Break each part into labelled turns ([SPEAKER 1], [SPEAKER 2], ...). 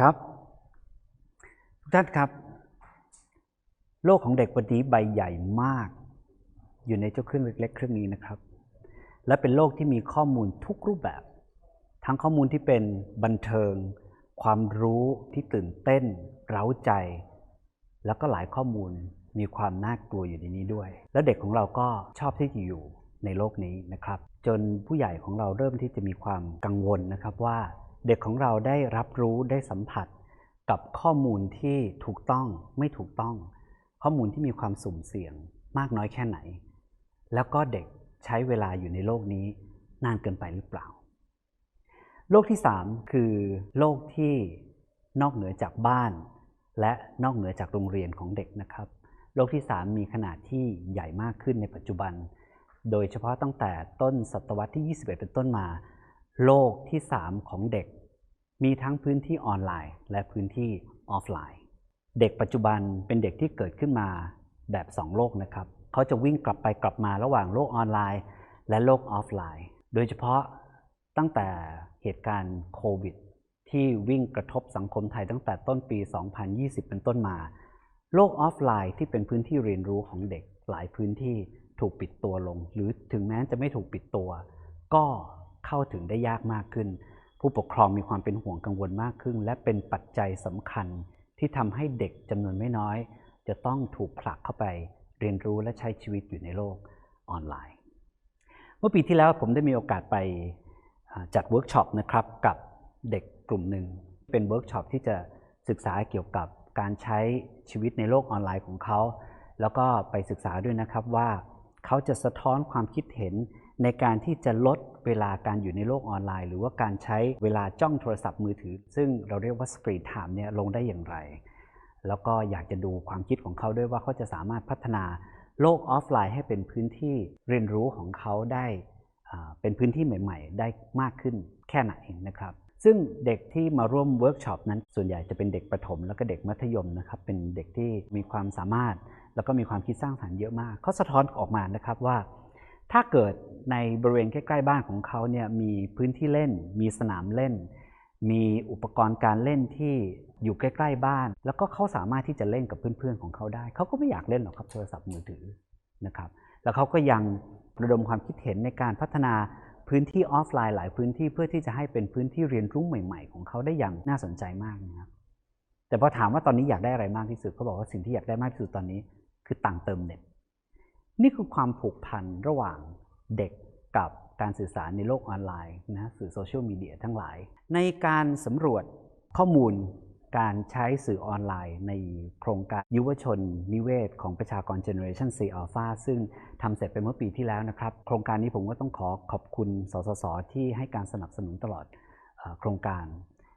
[SPEAKER 1] ครับทุกท่านครับ โลกของเด็กวันนี้ใบใหญ่มาก อยู่ในเจ้าเครื่องเล็กๆเครื่องนี้นะครับ และเป็นโลกที่มีข้อมูลทุกรูปแบบ ทั้งข้อมูลที่เป็นบันเทิง ความรู้ที่ตื่นเต้น เร้าใจ แล้วก็หลายข้อมูลมีความน่ากลัวอยู่ในนี้ด้วย แล้วเด็กของเราก็ชอบที่จะอยู่ในโลกนี้นะครับ จนผู้ใหญ่ของเราเริ่มที่จะมีความกังวลนะครับว่า เด็กของเราได้รับรู้ได้สัมผัสกับข้อมูลที่ถูกต้องไม่ถูกต้อง ข้อมูลที่มีความสุ่มเสี่ยงมากน้อยแค่ไหน แล้วก็เด็กใช้เวลาอยู่ในโลกนี้นานเกินไปหรือเปล่า โลกที่ 3 คือโลกที่นอกเหนือจากบ้าน และนอกเหนือจากโรงเรียนของเด็กนะครับ โลกที่ 3 มีขนาดที่ใหญ่มากขึ้นในปัจจุบัน โดยเฉพาะตั้งแต่ต้นศตวรรษที่ 21 เป็นต้นมา โลกที่ 3 ของเด็ก มีทั้งพื้นที่ออนไลน์ และพื้นที่ออฟไลน์ เด็กปัจจุบันเป็นเด็กที่เกิดขึ้นมาแบบ 2 โลกนะครับ เขาจะวิ่งกลับไปกลับมาระหว่างโลกออนไลน์ และโลกออฟไลน์ โดยเฉพาะตั้งแต่เหตุการณ์โควิด ที่วิ่งกระทบสังคมไทยตั้งแต่ต้นปี 2020 เป็นต้นมา โลกออฟไลน์ที่เป็นพื้นที่เรียนรู้ของเด็กหลายพื้นที่ถูกปิดตัวลง หรือถึงแม้จะไม่ถูกปิดตัว ก็ เข้าถึงได้ยากมากขึ้น ผู้ปกครองมีความเป็นห่วงกังวลมากขึ้น และเป็นปัจจัยสำคัญที่ทำให้เด็กจำนวนไม่น้อย จะต้องถูกผลักเข้าไป เรียนรู้และใช้ชีวิตอยู่ในโลกออนไลน์ เมื่อปีที่แล้วผมได้มีโอกาสไปจัดเวิร์กช็อปนะครับกับเด็กกลุ่มหนึ่ง เป็นเวิร์กช็อปที่จะศึกษาเกี่ยวกับการใช้ชีวิตในโลกออนไลน์ของเขา แล้วก็ไปศึกษาด้วยนะครับว่าเขาจะสะท้อนความคิดเห็น ในการที่จะลดเวลาการอยู่ในโลกออนไลน์ หรือว่าการใช้เวลาจ้องโทรศัพท์มือถือ ซึ่งเราเรียกว่าสกรีนไทม์เนี่ยลงได้อย่างไร แล้วก็อยากจะดูความคิดของเขาด้วยว่าเขาจะสามารถพัฒนาโลกออฟไลน์ให้เป็นพื้นที่เรียนรู้ของเขาได้เป็นพื้นที่ใหม่ ๆ ได้มากขึ้นแค่ไหนนะครับ ซึ่งเด็กที่มาร่วมเวิร์กช็อปนั้นส่วนใหญ่จะเป็นเด็กประถม แล้วก็เด็กมัธยมนะครับ เป็นเด็กที่มีความสามารถ แล้วก็มีความคิดสร้างสรรค์เยอะมากเขาสะท้อนออกมานะครับว่า ถ้าเกิดในบริเวณใกล้ๆบ้านของเขาเนี่ยมีพื้นที่เล่น มีสนามเล่น มีอุปกรณ์การเล่นที่อยู่ใกล้ๆบ้าน แล้วก็เขาสามารถที่จะเล่นกับเพื่อนๆของเขาได้ เขาก็ไม่อยากเล่นหรอกครับโทรศัพท์มือถือนะครับ แล้วเขาก็ยังระดมความคิดเห็นในการพัฒนาพื้นที่ออฟไลน์หลายพื้นที่เพื่อที่จะให้เป็นพื้นที่เรียนรู้ใหม่ ๆ ของเขาได้อย่างน่าสนใจมากนะครับแต่พอถามว่าตอนนี้อยากได้อะไรมากที่สุดเขาบอกว่าสิ่งที่อยากได้มากที่สุดตอนนี้ คือตังเติมเน็ต นี่คือความผูกพันระหว่างเด็กกับการสื่อสารในโลกออนไลน์นะสื่อโซเชียลมีเดียทั้งหลาย ในการสำรวจข้อมูลการใช้สื่อออนไลน์ในโครงการยุวชนนิเวศ ของประชากร Generation C Alpha ซึ่งทำเสร็จไปเมื่อปีที่แล้วนะครับ โครงการนี้ผมก็ต้องขอขอบคุณ สสส ที่ให้การสนับสนุนตลอดโครงการ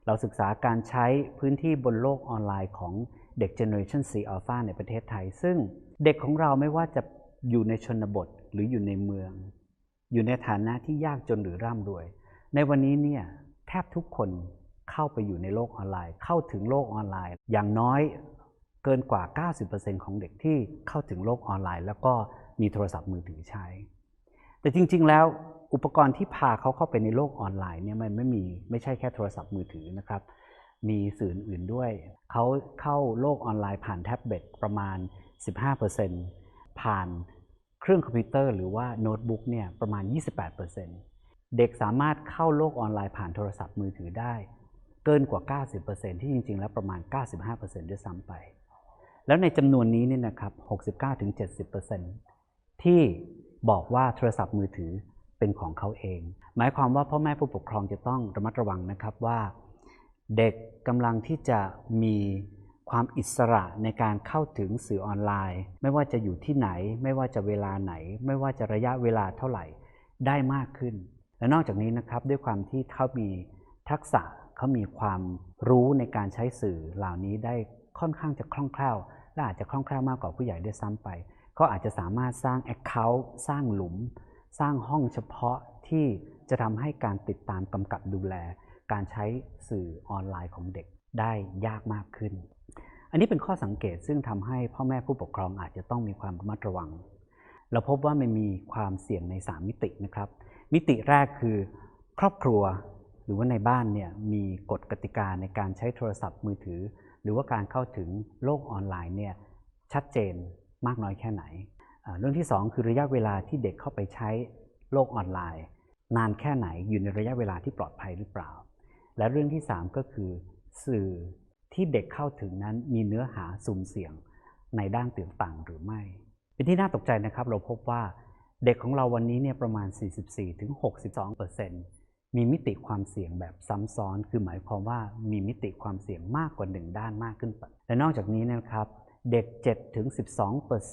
[SPEAKER 1] เราศึกษาการใช้พื้นที่บนโลกออนไลน์ของเด็ก Generation C Alpha ในประเทศไทย ซึ่งเด็กของเราไม่ว่าจะ อยู่ในชนบทหรืออยู่ในเมือง อยู่ในฐานะที่ยากจนหรือร่ำรวย ในวันนี้เนี่ยแทบทุกคนเข้าไปอยู่ในโลกออนไลน์ เข้าถึงโลกออนไลน์ อย่างน้อยเกินกว่า 90%ของเด็กที่เข้าถึงโลกออนไลน์ แล้วก็มีโทรศัพท์มือถือใช้ แต่จริง ๆ แล้วอุปกรณ์ที่พาเขาเข้าไปในโลกออนไลน์เนี่ยมันไม่มีไม่ใช่แค่โทรศัพท์มือถือนะครับ มีสื่ออื่นด้วย เขาเข้าโลกออนไลน์ผ่านแท็บเล็ตประมาณ 15%ผ่าน เครื่องคอมพิวเตอร์หรือว่าโน้ตบุ๊กเนี่ยประมาณ 28%เด็กสามารถเข้าโลกออนไลน์ผ่านโทรศัพท์มือถือได้ เกินกว่า 90%ที่จริง ๆ แล้วประมาณ 95%ด้วยซ้ำไป แล้วในจำนวนนี้เนี่ยนะครับ 69-70%ที่บอกว่าโทรศัพท์มือถือเป็นของเขาเอง หมายความว่าพ่อแม่ผู้ปกครองจะต้องระมัดระวังนะครับว่า เด็กกำลังที่จะมี ความอิสระในการเข้าถึงสื่อออนไลน์ ไม่ว่าจะอยู่ที่ไหน ไม่ว่าจะเวลาไหน ไม่ว่าจะระยะเวลาเท่าไหร่ได้มากขึ้น และนอกจากนี้นะครับด้วยความที่เขามีทักษะเขามีความรู้ในการใช้สื่อเหล่านี้ได้ค่อนข้างจะคล่องแคล่ว และอาจจะคล่องแคล่วมากกว่าผู้ใหญ่ด้วยซ้ำไปเขาอาจจะสามารถสร้าง Account สร้างหลุม สร้างห้องเฉพาะที่จะทำให้การติดตามกำกับดูแล การใช้สื่อออนไลน์ของเด็กได้ยากมากขึ้น อันนี้เป็นข้อสังเกตซึ่งทำให้พ่อแม่ผู้ปกครองอาจจะต้องมีความระมัดระวัง เราพบว่ามันมีความเสี่ยงใน 3 มิตินะครับ มิติแรกคือครอบครัวหรือว่าในบ้านเนี่ยมีกฎกติกาในการใช้โทรศัพท์มือถือ หรือว่าการเข้าถึงโลกออนไลน์เนี่ยชัดเจนมากน้อยแค่ไหน เรื่องที่สองคือระยะเวลาที่เด็กเข้าไปใช้โลกออนไลน์ นานแค่ไหนอยู่ในระยะเวลาที่ปลอดภัยหรือเปล่า และเรื่องที่ 3 ก็คือสื่อ ที่เด็กเข้าถึงนั้นมีเนื้อหาสุ่มเสี่ยงในด้านต่างๆหรือไม่ เป็นที่น่าตกใจนะครับ เราพบว่าเด็กของเราวันนี้เนี่ยประมาณ 44-62%มีมิติความเสี่ยงแบบซ้ำซ้อน คือหมายความว่ามีมิติความเสี่ยงมากกว่า 1 ด้านมากขึ้นไปและนอกจากนี้นะครับ เด็ก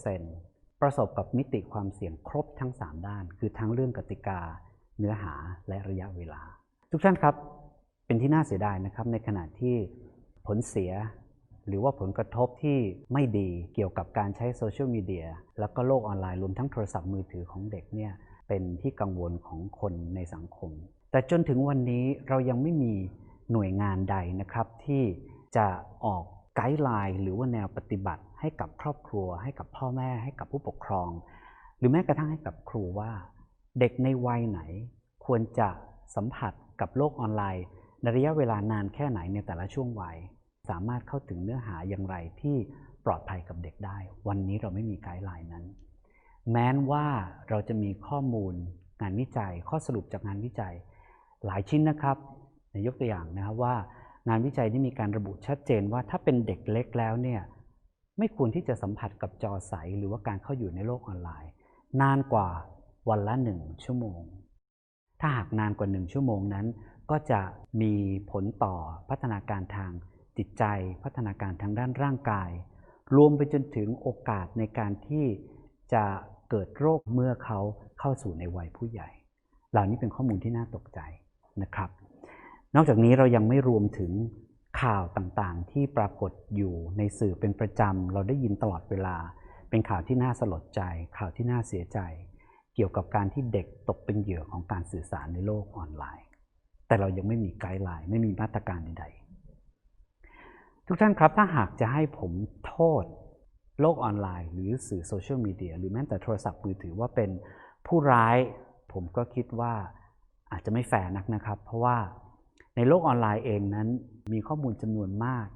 [SPEAKER 1] 7-12%ประสบกับมิติความเสี่ยงครบทั้ง 3 ด้าน คือทั้งเรื่องกติกา เนื้อหาและระยะเวลา ทุกท่านครับ เป็นที่น่าเสียดายนะครับในขณะที่ ผลเสีย หรือว่าผลกระทบที่ไม่ดีเกี่ยวกับการใช้โซเชียลมีเดียแล้วก็โลกออนไลน์รวมทั้งโทรศัพท์มือถือของเด็กเนี่ยเป็นที่กังวลของคนในสังคม แต่จนถึงวันนี้เรายังไม่มีหน่วยงานใดนะครับที่จะออกไกด์ไลน์หรือว่าแนวปฏิบัติให้กับครอบครัว ให้กับพ่อแม่ ให้กับผู้ปกครอง หรือแม้กระทั่งให้กับครูว่า เด็กในวัยไหน ควรจะสัมผัสกับโลกออนไลน์ ในระยะเวลานานแค่ไหนในแต่ละช่วงวัย สามารถเข้าถึงเนื้อหาอย่างไรที่ปลอดภัยกับเด็กได้ วันนี้เราไม่มีไกด์ไลน์นั้น แม้นว่าเราจะมีข้อมูลงานวิจัย ข้อสรุปจากงานวิจัย หลายชิ้นนะครับในยกตัวอย่างนะครับว่างานวิจัยที่มีการระบุชัดเจนว่าถ้าเป็นเด็กเล็กแล้วเนี่ยไม่ควรที่จะสัมผัสกับจอใสหรือว่าการเข้าอยู่ในโลกออนไลน์ นานกว่าวันละหนึ่งชั่วโมง ถ้าหากนานกว่าหนึ่งชั่วโมงนั้น ก็จะมีผลต่อพัฒนาการทางจิตใจ พัฒนาการทางด้านร่างกาย รวมไปจนถึงโอกาสในการที่จะเกิดโรคเมื่อเขาเข้าสู่ในวัยผู้ใหญ่ เหล่านี้เป็นข้อมูลที่น่าตกใจนะครับ นอกจากนี้เรายังไม่รวมถึงข่าวต่างๆ ที่ปรากฏอยู่ในสื่อเป็นประจำ เราได้ยินตลอดเวลา เป็นข่าวที่น่าสลดใจ ข่าวที่น่าเสียใจ เกี่ยวกับการที่เด็กตกเป็นเหยื่อของการสื่อสารในโลกออนไลน์ แต่เรายังไม่มีไกด์ไลน์ไม่มีมาตรการใดๆ ทุกท่านครับถ้าหากจะให้ผมโทษโลกออนไลน์ หรือสื่อโซเชียลมีเดียหรือแม้แต่โทรศัพท์มือถือว่าเป็นผู้ร้าย ผมก็คิดว่าอาจจะไม่แฟร์นักนะครับ เพราะว่าในโลกออนไลน์เองนั้นมีข้อมูลจำนวนมาก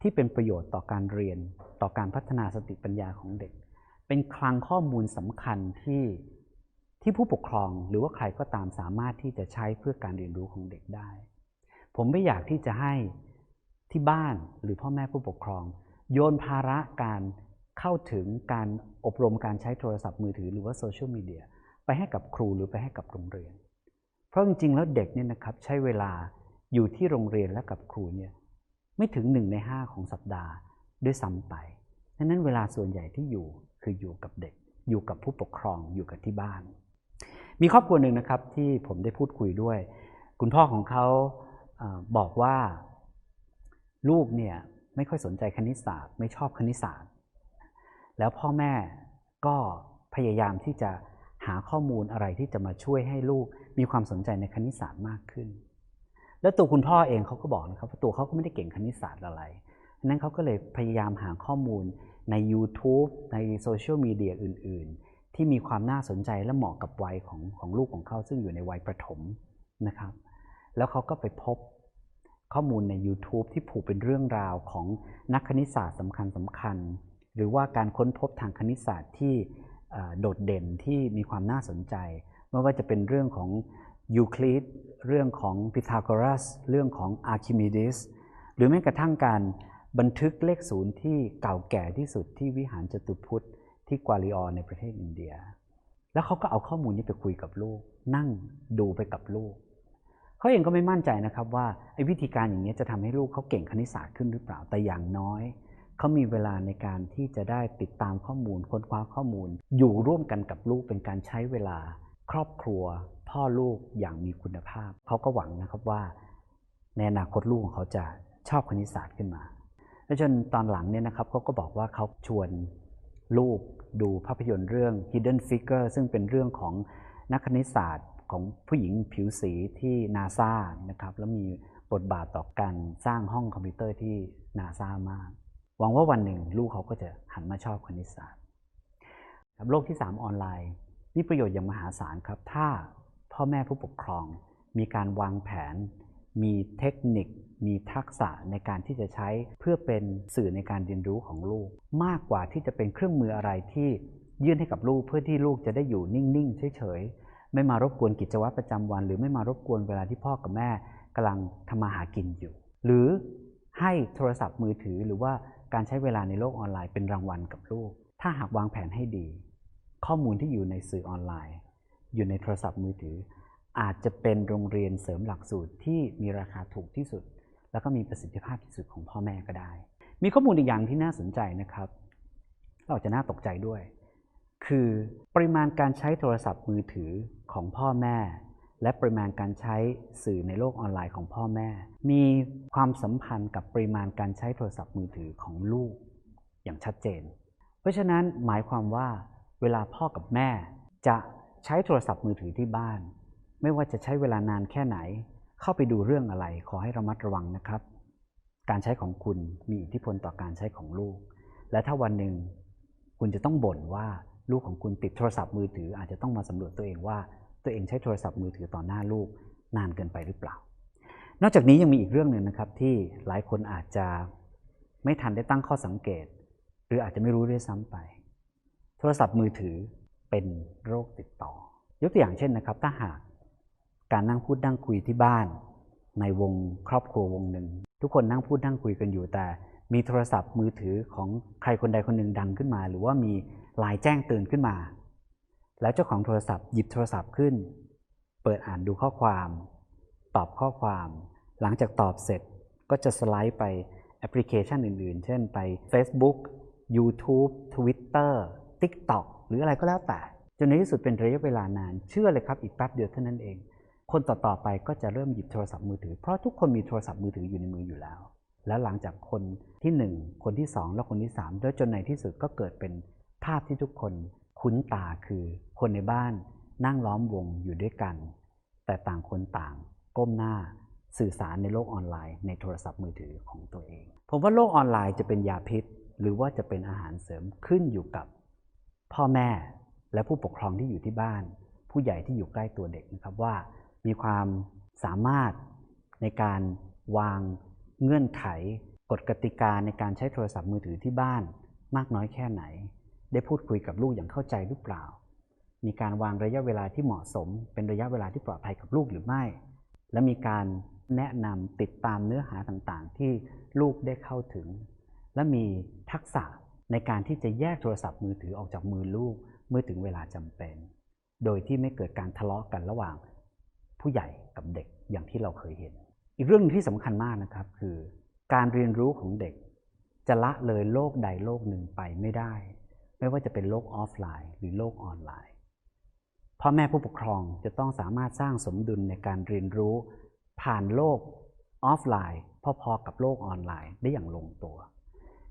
[SPEAKER 1] ที่เป็นประโยชน์ต่อการเรียน ต่อการพัฒนาสติปัญญาของเด็ก เป็นคลังข้อมูลสำคัญที่ ที่ผู้ปกครองหรือว่าใครก็ตามสามารถที่จะใช้เพื่อการเรียนรู้ของเด็กได้ ผมไม่อยากที่จะให้ที่บ้านหรือพ่อแม่ผู้ปกครอง โยนภาระการเข้าถึงการอบรมการใช้โทรศัพท์มือถือหรือว่าโซเชียลมีเดียไปให้กับครูหรือไปให้กับโรงเรียน เพราะจริงๆ แล้วเด็กเนี่ยนะครับใช้เวลาอยู่ที่โรงเรียนและกับครูเนี่ยไม่ถึงหนึ่งในห้าของสัปดาห์ด้วยซ้ำไปดังนั้นเวลาส่วนใหญ่ที่อยู่คืออยู่กับเด็ก อยู่กับผู้ปกครองอยู่กับที่บ้าน มีครอบครัวหนึ่งนะครับที่ผมได้พูดคุยด้วย คุณพ่อของเขาบอกว่าลูกเนี่ยไม่ค่อยสนใจคณิตศาสตร์ ไม่ชอบคณิตศาสตร์ แล้วพ่อแม่ก็พยายามที่จะหาข้อมูลอะไรที่จะมาช่วยให้ลูกมีความสนใจในคณิตศาสตร์มากขึ้น แล้วตัวคุณพ่อเองเขาก็บอกนะครับว่าตัวเขาก็ไม่ได้เก่งคณิตศาสตร์อะไรดังนั้นเขาก็เลยพยายามหาข้อมูลใน YouTube ในโซเชียลมีเดียอื่น ๆ ที่มีความน่าสนใจและเหมาะกับวัยของของลูกของเขาซึ่งอยู่ในวัยประถมนะครับ แล้วเขาก็ไปพบข้อมูลใน YouTube ที่ผูกเป็นเรื่องราวของนักคณิตศาสตร์สำคัญสำคัญ หรือว่าการค้นพบทางคณิตศาสตร์ที่โดดเด่นที่มีความน่าสนใจ ไม่ว่าจะเป็นเรื่องของยูคลิดเรื่องของพีทาโกรัส เรื่องของอาร์คิมิดีสหรือแม้กระทั่งการบันทึกเลขศูนย์ที่เก่าแก่ที่สุดที่วิหารจตุพุทธ ที่กวาลิออในประเทศอินเดีย แล้วเขาก็เอาข้อมูลนี้ไปคุยกับลูก นั่งดูไปกับลูก เขาเองก็ไม่มั่นใจนะครับว่าไอ้วิธีการอย่างนี้จะทำให้ลูกเขาเก่งคณิตศาสตร์ขึ้นหรือเปล่า แต่อย่างน้อยเขามีเวลาในการที่จะได้ติดตามข้อมูล ค้นคว้าข้อมูล อยู่ร่วมกันกับลูกเป็นการใช้เวลา ครอบครัว พ่อลูกอย่างมีคุณภาพ เขาก็หวังนะครับว่า ในอนาคตลูกของเขาจะชอบคณิตศาสตร์ขึ้นมาและจนตอนหลังเนี่ยนะครับเขาก็บอกว่าเขาชวน ลูกดูภาพยนตร์เรื่อง Hidden Figure ซึ่งเป็นเรื่องของนักคณิตศาสตร์ของผู้หญิงผิวสีที่นาซานะครับ แล้วมีบทบาทต่อการสร้างห้องคอมพิวเตอร์ที่นาซามาก หวังว่าวันหนึ่งลูกเขาก็จะหันมาชอบคณิตศาสตร์โลกที่ 3 ออนไลน์มีประโยชน์อย่างมหาศาลครับ ถ้าพ่อแม่ผู้ปกครอง มีการวางแผน มีเทคนิค มีทักษะในการที่จะใช้เพื่อเป็นสื่อในการเรียนรู้ของลูก มากกว่าที่จะเป็นเครื่องมืออะไรที่ยื่นให้กับลูกเพื่อที่ลูกจะได้อยู่นิ่ง ๆ เฉย ๆ ไม่มารบกวนกิจวัตรประจำวัน หรือไม่มารบกวนเวลาที่พ่อกับแม่กำลังทำมาหากินอยู่ หรือให้โทรศัพท์มือถือหรือว่าการใช้เวลาในโลกออนไลน์เป็นรางวัลกับลูก ถ้าหากวางแผนให้ดี ข้อมูลที่อยู่ในสื่อออนไลน์ อยู่ในโทรศัพท์มือถือ อาจจะเป็นโรงเรียนเสริมหลักสูตรที่มีราคาถูกที่สุด แล้วก็มีประสิทธิภาพที่สุดของพ่อแม่ก็ได้ มีข้อมูลอีกอย่างที่น่าสนใจนะครับเราจะน่าตกใจด้วย คือปริมาณการใช้โทรศัพท์มือถือของพ่อแม่ และปริมาณการใช้สื่อในโลกออนไลน์ของพ่อแม่ มีความสัมพันธ์กับปริมาณการใช้โทรศัพท์มือถือของลูกอย่างชัดเจน เพราะฉะนั้นหมายความว่า เวลาพ่อกับแม่จะใช้โทรศัพท์มือถือที่บ้าน ไม่ว่าจะใช้เวลานานแค่ไหน เข้าไปดูเรื่องอะไร ขอให้ระมัดระวังนะครับ การใช้ของคุณมีอิทธิพลต่อการใช้ของลูก และถ้าวันหนึ่งคุณจะต้องบ่นว่าลูกของคุณติดโทรศัพท์มือถือ อาจจะต้องมาสำรวจตัวเองว่า ตัวเองใช้โทรศัพท์มือถือต่อหน้าลูกนานเกินไปหรือเปล่า นอกจากนี้ยังมีอีกเรื่องหนึ่งนะครับที่หลายคนอาจจะไม่ทันได้ตั้งข้อสังเกต หรืออาจจะไม่รู้ด้วยซ้ำไป โทรศัพท์มือถือเป็นโรคติดต่อ ยกตัวอย่างเช่นนะครับ ถ้าหาก การนั่งพูดนั่งคุยที่บ้าน ในวงครอบครัววงหนึ่ง ทุกคนนั่งพูดนั่งคุยกันอยู่แต่ มีโทรศัพท์มือถือของใครคนใดคนหนึ่งดังขึ้นมา หรือว่ามีลายแจ้งเตือนขึ้นมา แล้วเจ้าของโทรศัพท์หยิบโทรศัพท์ขึ้น เปิดอ่านดูข้อความ ตอบข้อความ หลังจากตอบเสร็จก็จะสไลด์ไปแอปพลิเคชันอื่น ๆ เช่นไป Facebook YouTube Twitter TikTok หรืออะไรก็แล้วแต่จนในที่สุดเป็นระยะเวลานาน เชื่อเลยครับอีกแป๊บเดียวเท่านั้นเอง คนต่อๆไปก็จะเริ่มหยิบโทรศัพท์มือถือ เพราะทุกคนมีโทรศัพท์มือถืออยู่ในมืออยู่แล้ว แล้วหลังจากคนที่ 1 คนที่ 2 และคนที่ 3 แล้วจนในที่สุดก็เกิดเป็นภาพที่ทุกคนคุ้นตาคือคนในบ้านนั่งล้อมวงอยู่ด้วยกัน แต่ต่างคนต่าง ก้มหน้าสื่อสารในโลกออนไลน์ในโทรศัพท์มือถือของตัวเอง ผมว่าโลกออนไลน์จะเป็นยาพิษ หรือว่าจะเป็นอาหารเสริมขึ้นอยู่กับ พ่อแม่และผู้ปกครองที่อยู่ที่บ้าน ผู้ใหญ่ที่อยู่ใกล้ตัวเด็กนะครับว่า มีความสามารถในการวางเงื่อนไข กฎกติกาในการใช้โทรศัพท์มือถือที่บ้าน มากน้อยแค่ไหน ได้พูดคุยกับลูกอย่างเข้าใจหรือเปล่า มีการวางระยะเวลาที่เหมาะสม เป็นระยะเวลาที่ปลอดภัยกับลูกหรือไม่ และมีการแนะนำติดตามเนื้อหาต่างๆ ที่ลูกได้เข้าถึง และมีทักษะในการที่จะแยกโทรศัพท์มือถือออกจากมือลูกเมื่อถึงเวลาจำเป็น โดยที่ไม่เกิดการทะเลาะกันระหว่าง ผู้ใหญ่กับเด็กอย่างที่เราเคยเห็น อีกเรื่องหนึ่งที่สำคัญมากนะครับคือ การเรียนรู้ของเด็ก จะละเลยโลกใดโลกหนึ่งไปไม่ได้ ไม่ว่าจะเป็นโลกออฟไลน์ หรือโลกออนไลน์พ่อแม่ผู้ปกครองจะต้องสามารถสร้างสมดุลในการเรียนรู้ ผ่านโลกออฟไลน์พอๆกับโลกออนไลน์ได้อย่างลงตัว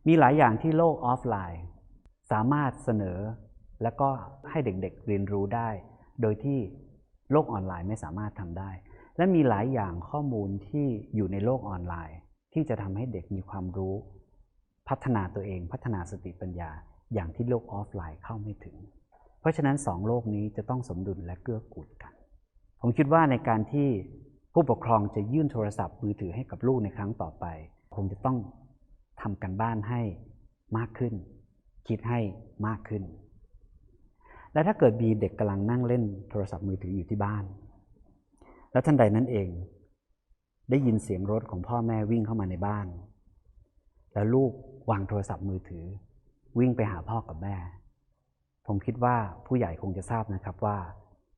[SPEAKER 1] มีหลายอย่างที่โลกออฟไลน์สามารถเสนอ แล้วก็ให้เด็กๆเรียนรู้ได้ โดยที่ โลกออนไลน์ไม่สามารถทำได้ และมีหลายอย่างข้อมูลที่อยู่ในโลกออนไลน์ ที่จะทำให้เด็กมีความรู้ พัฒนาตัวเองพัฒนาสติปัญญาอย่างที่โลกออฟไลน์เข้าไม่ถึง เพราะฉะนั้นสองโลกนี้จะต้องสมดุลและเกื้อกูลกัน ผมคิดว่าในการที่ผู้ปกครองจะยื่นโทรศัพท์มือถือให้กับลูกในครั้งต่อไป คงจะต้องทำกันบ้านให้มากขึ้น คิดให้มากขึ้น และถ้าเกิดมีเด็กกำลังนั่งเล่นโทรศัพท์มือถืออยู่ที่บ้าน แล้วท่านใดนั้นเอง ได้ยินเสียงรถของพ่อแม่วิ่งเข้ามาในบ้าน แล้วลูกวางโทรศัพท์มือถือ วิ่งไปหาพ่อกับแม่ ผมคิดว่าผู้ใหญ่คงจะทราบนะครับว่า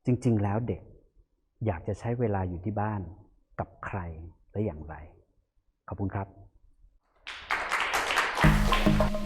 [SPEAKER 1] จริง ๆ แล้วเด็กอยากจะใช้เวลาอยู่ที่บ้านกับใครและอย่างไร ขอบคุณครับ